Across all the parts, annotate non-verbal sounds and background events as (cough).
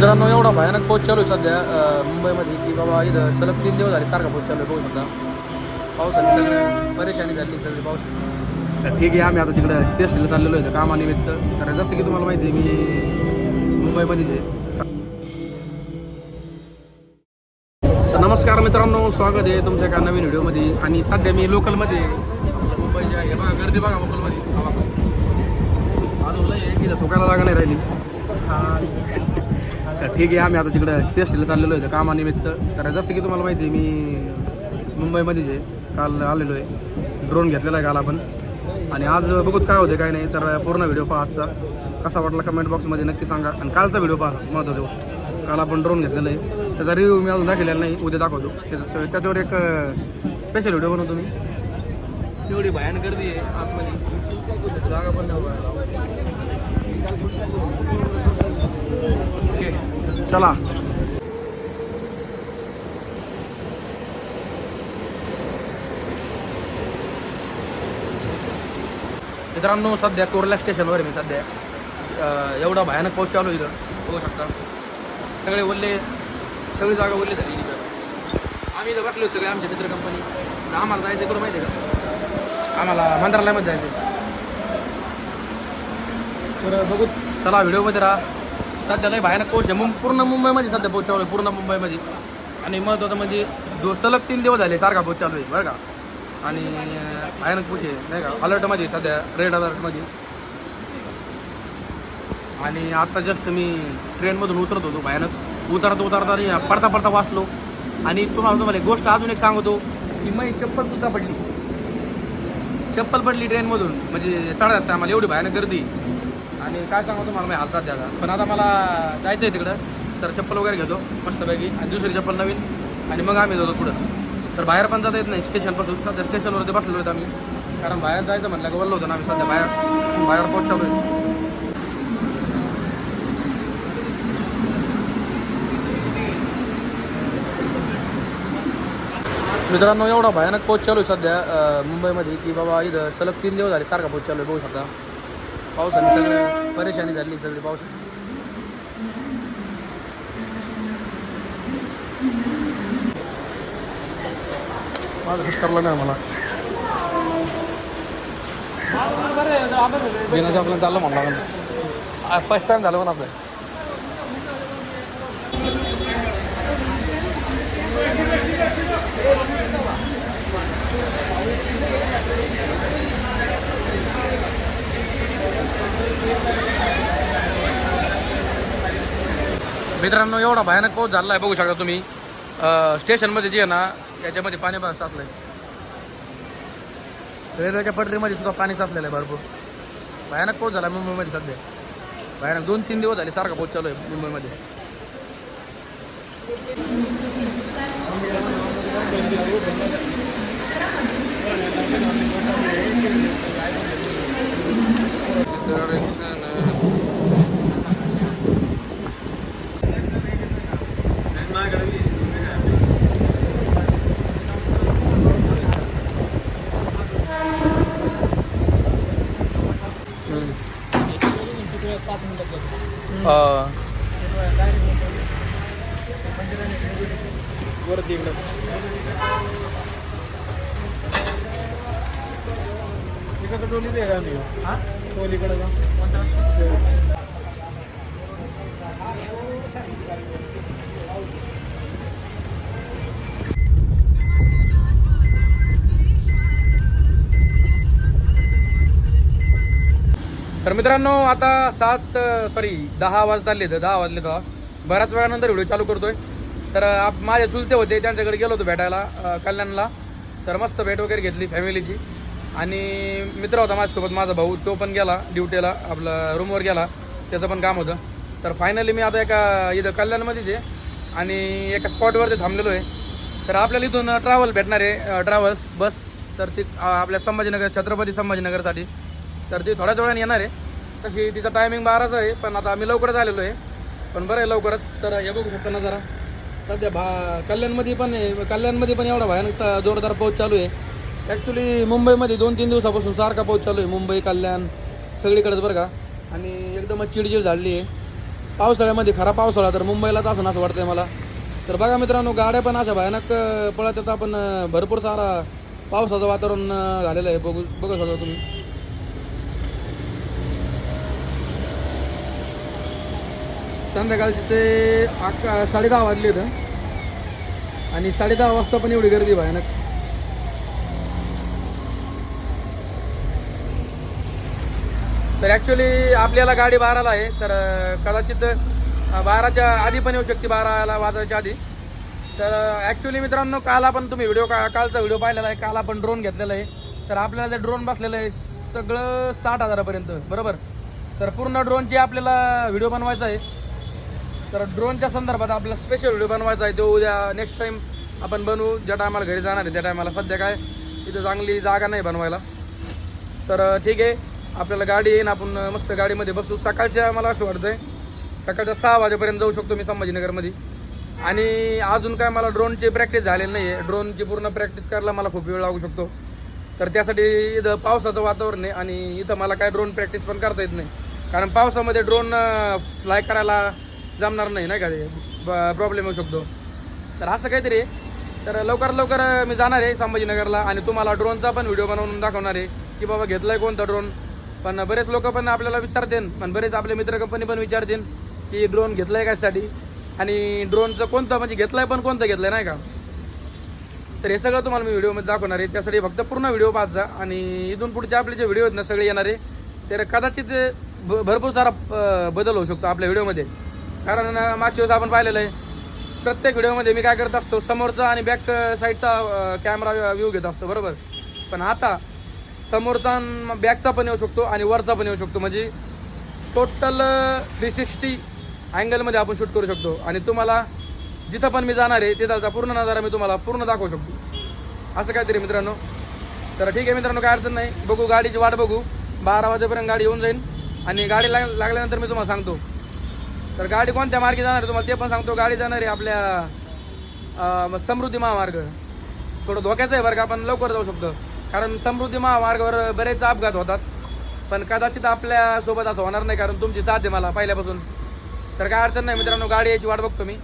मित्रांनो एवढा भयानक पाऊस चालू आहे सध्या. मुंबईमध्ये की बाबा इथं सलग तीन दिवस झाले सारखा पाऊस चालू आहे बघू शकता. पावसाने सगळे परेशानी झाली सगळी पाऊस तर ठीक आहे आम्ही आता तिकडे सी एस टीला चाललेलो आहे कामानिमित्त. कारण जसं की तुम्हाला माहिती आहे मी मुंबईमध्येच आहे. तर नमस्कार मित्रांनो स्वागत आहे तुमच्या एका नवीन व्हिडिओमध्ये. आणि सध्या मी लोकलमध्ये आहे. मुंबईच्या हे बघा गर्दी बघा लोकलमध्ये. अजून लय आहे तिथं थोकायला जागा नाही राहिली. ठीक आहे आम्ही आता तिकडं सी एस टीला चाललेलो आहे. कामानिमित्त. तर जसं की तुम्हाला माहिती आहे मी मुंबईमध्येच आहे. काल आलेलो आहे. ड्रोन घेतलेला आहे काल आपण. आणि आज बघूत काय होते काय नाही. तर पूर्ण व्हिडिओ पहा आजचा. कसा वाटला कमेंट बॉक्समध्ये नक्की सांगा. आणि कालचा व्हिडिओ पहा महत्त्वाची गोष्ट. काल आपण ड्रोन घेतलेला आहे. त्याचा रिव्ह्यू मी अजून दाखवलेला नाही. उद्या दाखवतो. त्याचं त्याच्यावर एक स्पेशल व्हिडिओ बनवतो मी. एवढी भयान गर्दी आहे आतमध्ये. जागा पण नाही उभा ओके. चला. मित्रांनो सध्या कोरला स्टेशनवर आहे मी सध्या. एवढा भयानक पाऊस चालू इथं. बघू शकता. सगळे ओल्ले सगळी जागा ओल्ली झाली इथं. आम्ही इथं बसलो सगळे आमच्या मित्र कंपनी तर आम्हाला जायचं कुठं माहिती आहे का? आम्हाला मंत्रालयामध्ये जायचं तर बघू चला व्हिडिओमध्ये राहा. सध्या काही भयानक पाऊस आहे. मुं पूर्ण मुंबईमध्ये सध्या पाऊस चालू आहे पूर्ण मुंबईमध्ये. आणि महत्त्वाचं म्हणजे दो सलग तीन दिवस झाले सारखा पाऊस चालू आहे बरं का? आणि भयानक पाऊस आहे नाही का? अलर्टमध्ये सध्या रेड अलर्टमध्ये आणि आत्ता जस्ट मी ट्रेनमधून उतरत होतो भयानक. उतरता उतरता आणि पडता पडता वाचलो. आणि तुम्हाला तुम्हाला एक गोष्ट अजून एक सांगतो की मी चप्पलसुद्धा पडली. चप्पल पडली ट्रेनमधून म्हणजे चढत असते आम्हाला एवढी भयानक गर्दी. आणि काय सांगू तुम्हाला मी हातात द्यायला. पण आता मला जायचं आहे तिकडं. तर चप्पल वगैरे घेतो मस्तपैकी. आणि दुसरी चप्पल नवीन. आणि मग आम्ही जातो पुढं. तर बाहेर पण जाता येत नाही स्टेशनपासून सध्या स्टेशनवरती बसलेलो आहेत आम्ही. कारण बाहेर जायचं म्हटलं का वल्लो होतो ना आम्ही सध्या बाहेर. बाहेर पोहोचलो आहे. मित्रांनो एवढा भयानक पोच चालू आहे सध्या मुंबईमध्ये की बाबा इथं सलग तीन दिवस झाले सारखा पोच चालू आहे बघू शकता. पावसाने सगळे परेशानी झाली सगळी पाऊस माझं करलं नाही मला बिनाचं आपलं चाललं म्हणला फर्स्ट टाइम झालं पण आपलं. मित्रांनो एवढा भयानक पाऊस झाला आहे बघू शकता तुम्ही. स्टेशनमध्ये जे आहे ना याच्यामध्ये पाणी साचलं आहे रेल्वेच्या पटरीमध्ये सुद्धा पाणी साचलेलं आहे भरपूर. भयानक पाऊस झाला आहे मुंबईमध्ये सध्या. भयानक दोन तीन दिवस झाले सारखा पाऊस चालू आहे मुंबईमध्ये हम्म. अं, तर मित्रांनो आता सात सॉरी दहा वाजत आले तर दहा वाजले तर बऱ्याच वेळानंतर व्हिडिओ चालू करतोय. तर आप माझे चुलते होते त्यांच्याकडे गेलो होतो भेटायला कल्याणला. तर मस्त भेट वगैरे घेतली फॅमिलीची आणि मित्र होता माझ्यासोबत माझा भाऊ तो पण गेला ड्युटीला आपला रूमवर गेला. त्याचं पण काम होतं. तर फायनली मी आता एका इथं कल्याणमध्येच आहे आणि एका स्पॉटवरती थांबलेलो आहे. तर आपल्याला इथून ट्रॅव्हल भेटणार आहे ट्रॅव्हल्स बस तर ती आपल्या संभाजीनगर छत्रपती संभाजीनगरसाठी. तर ती थोड्याच वेळाने येणार आहे. तशी तिचा टायमिंग बाराच आहे पण आता आम्ही लवकरच आलेलो आहे. पण बरं आहे लवकरच. तर हे बघू शकता ना जरा. सध्या भा कल्याणमध्ये पण आहे कल्याणमध्ये पण एवढा भयानक जोरदार पाऊस चालू आहे. ॲक्च्युली मुंबईमध्ये दोन तीन दिवसापासून सारखा पाऊस चालू आहे. मुंबई कल्याण सगळीकडेच बरं का. आणि एकदमच चिडचिड झाली आहे. पावसाळ्यामध्ये खरा पावसाळा तर मुंबईलाच असं असं वाटतंय मला. तर बघा मित्रांनो गाड्या पण अशा भयानक पळत येतात. आपण भरपूर सारा पावसाचं वातावरण झालेलं आहे. बघू बघू शकता तुम्ही. संध्याकाळचे ते अकरा साडे दहा वाजले आहेत आणि साडे दहा वाजता पण एवढी गर्दी भयानक. तर ॲक्च्युली आपल्याला गाडी बाराला आहे. तर कदाचित बाराच्या आधी पण येऊ शकते बाराला वाजायच्या आधी. तर ॲक्च्युली मित्रांनो काल आपण तुम्ही व्हिडिओ का कालचा व्हिडिओ पाहिलेला आहे. काल आपण ड्रोन घेतलेला आहे. तर आपल्याला ते ड्रोन बसलेलं आहे सगळं साठ हजारापर्यंत बरोबर? तर पूर्ण ड्रोनची आपल्याला व्हिडिओ बनवायचा आहे तर ड्रोनच्या संदर्भात आपल्याला स्पेशल व्हिडिओ बनवायचा आहे. तो उद्या नेक्स्ट टाईम आपण बनवू. ज्या टायमाला घरी जाणार आहे त्या टायमाला सध्या काय इथं चांगली जागा नाही बनवायला. तर ठीक आहे. आपल्याला गाडी येईन आपण मस्त गाडीमध्ये बसू. सकाळच्या मला असं वाटतंय सकाळच्या सहा वाजेपर्यंत जाऊ शकतो मी संभाजीनगरमध्ये. आणि अजून काय मला ड्रोनची प्रॅक्टिस झालेली नाही आहे ड्रोनची पूर्ण प्रॅक्टिस करायला मला खूप वेळ लागू शकतो. तर त्यासाठी इथं पावसाचं वातावरण आहे आणि इथं मला काय ड्रोन प्रॅक्टिस पण करता येत नाही. कारण पावसामध्ये ड्रोन फ्लाय करायला जमणार नाही नाही का ते? प्रॉब्लेम येऊ शकतो. तर असं काहीतरी तर लवकरात लवकर मी जाणार आहे संभाजीनगरला आणि तुम्हाला ड्रोनचा पण व्हिडिओ बनवून दाखवणार आहे की बाबा घेतलाय कोणता ड्रोन पण बरेच लोक पण आपल्याला विचारतील पण बरेच आपले मित्र कंपनी पण विचारतील की ड्रोन घेतलाय कशासाठी आणि ड्रोनचं कोणतं म्हणजे घेतलंय पण कोणतं घेतलंय नाही का? तर हे सगळं तुम्हाला मी व्हिडिओमध्ये दाखवणार आहे. त्यासाठी फक्त पूर्ण व्हिडिओ पाहत जा. आणि इथून पुढचे आपले जे व्हिडिओ आहेत ना सगळे येणार आहे. तर कदाचित भ- भरपूर सारा बदल होऊ शकतो आपल्या व्हिडिओमध्ये कारण मागच्या वेळेस आपण पाहिलेलं आहे प्रत्येक व्हिडिओमध्ये मी काय करत असतो समोरचा आणि बॅक साईडचा कॅमेरा व्ह्यू घेत असतो बरोबर? पण आता समोरचा बॅकचा पण येऊ शकतो आणि वरचा पण येऊ शकतो. म्हणजे टोटल थ्री सिक्स्टी अँगलमध्ये आपण शूट करू शकतो. आणि तुम्हाला जिथं पण मी जाणार आहे तिथं पूर्ण नजारा मी तुम्हाला पूर्ण दाखवू शकतो. असं काहीतरी मित्रांनो. तर ठीक आहे मित्रांनो काय अडचण नाही. बघू गाडीची वाट बघू. बारा वाजेपर्यंत गाडी येऊन जाईल आणि गाडी लाग लागल्यानंतर मी तुम्हाला सांगतो. तर गाडी कोणत्या मार्गे जाणार आहे तुम्हाला ते पण सांगतो. गाडी जाणार आहे आपल्या समृद्धी महामार्ग. थोडं धोक्याचं आहे बरं का आपण लवकर जाऊ शकतो. कारण समृद्धी महामार्गावर बरेच अपघात होतात. पण कदाचित आपल्यासोबत असं होणार नाही कारण तुमची साथ आहे मला पहिल्यापासून. तर काय अडचण नाही मित्रांनो गाडी यायची वाट बघतो मी.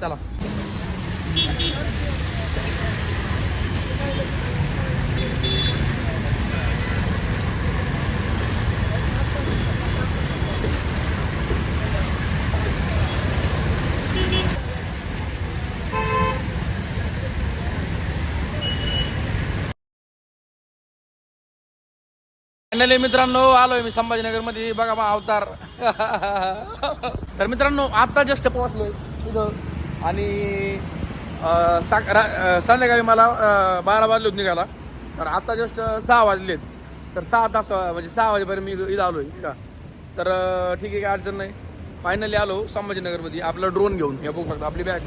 चला. फायनली मित्रांनो आलोय मी संभाजीनगरमध्ये. बघा मग अवतार. (laughs) तर मित्रांनो आता जस्ट पोहोचलोय तिथं आणि अं, सा- रा- अं, संध्याकाळी मला अं, बारा वाजले निघाला तर आता जस्ट सहा वाजलेत. तर सहा तास अं, म्हणजे सहा वाजेपर्यंत मी इथं आलोय ठीक आहे तर अं, ठीक आहे काय अडचण नाही. फायनली आलो संभाजीनगरमध्ये. आपला ड्रोन घेऊन. हे बघू शकता आपली बॅग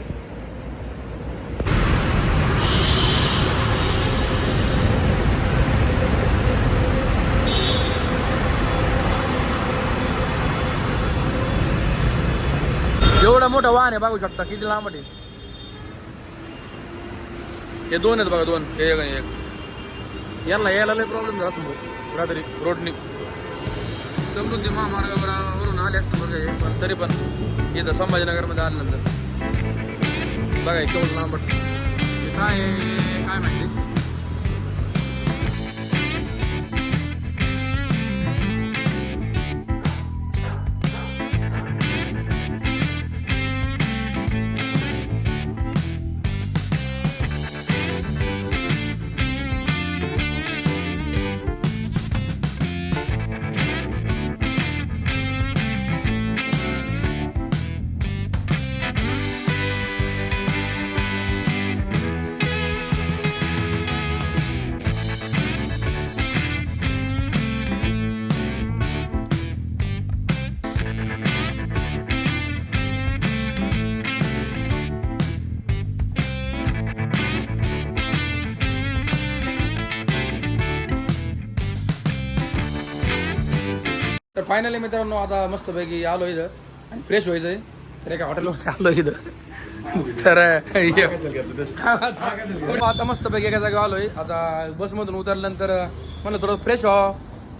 एवढं मोठं वाहन आहे बघू शकता. किती लांब आहे हे दोन आहेत बघा दोन. हे एक आणि एक. यांना यायला लय प्रॉब्लेम झाला समोर रात्री रोडनी. समृद्धी महामार्गावरून आले असते बरं हे पण तरी पण इथं संभाजीनगरमध्ये आल्यानंतर. बघा केवढं लांब हे काय आहे, काय माहिती? फायनली मित्रांनो आता मस्तपैकी आलो इथं. आणि फ्रेश व्हायचं आहे. तर एका हॉटेलवर आलो इथं. तर आता मस्तपैकी एका जागेवर आलोय. आता बसमधून उतरल्यानंतर म्हणलं थोडं फ्रेश व्हावं.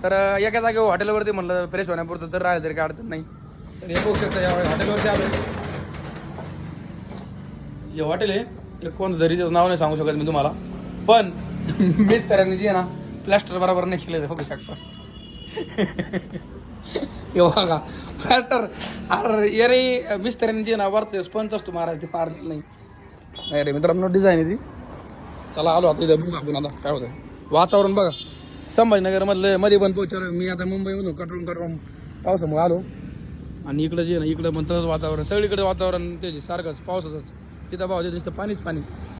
तर एका जागेवर हॉटेलवरती म्हणलं फ्रेश होण्यापुरतं तर राहिलं तरी काय अडचण नाही. तर हे बघू शकता यावेळी हॉटेलवरती आलो हे हॉटेल आहे. एक कोणतं तरी नाव नाही सांगू शकत मी तुम्हाला. पण (laughs) मिस्टरांनी जे ना प्लॅस्टर बरोबर नाही केलं बघू शकता. (laughs) हे बघा. प्लॅस्टर अरे ये रे जे ना वरती स्पंच असतो महाराज ते मारलेलं नाही. नाही रे मित्रांनो डिझाईन आहे ती. चला आलो आता इथं बघू आपण आता काय होतं वातावरण बघा. संभाजीनगरमधलं मध्ये पण पोहोचलो मी आता मुंबईमधून कटरून कटरून पावसामुळे आलो. आणि इकडं जे ना इकडं पण तसंच वातावरण सगळीकडे वातावरण त्याचे सारखंच पावसाचंच. तिथं भाव तिथं पाणीच पाणी.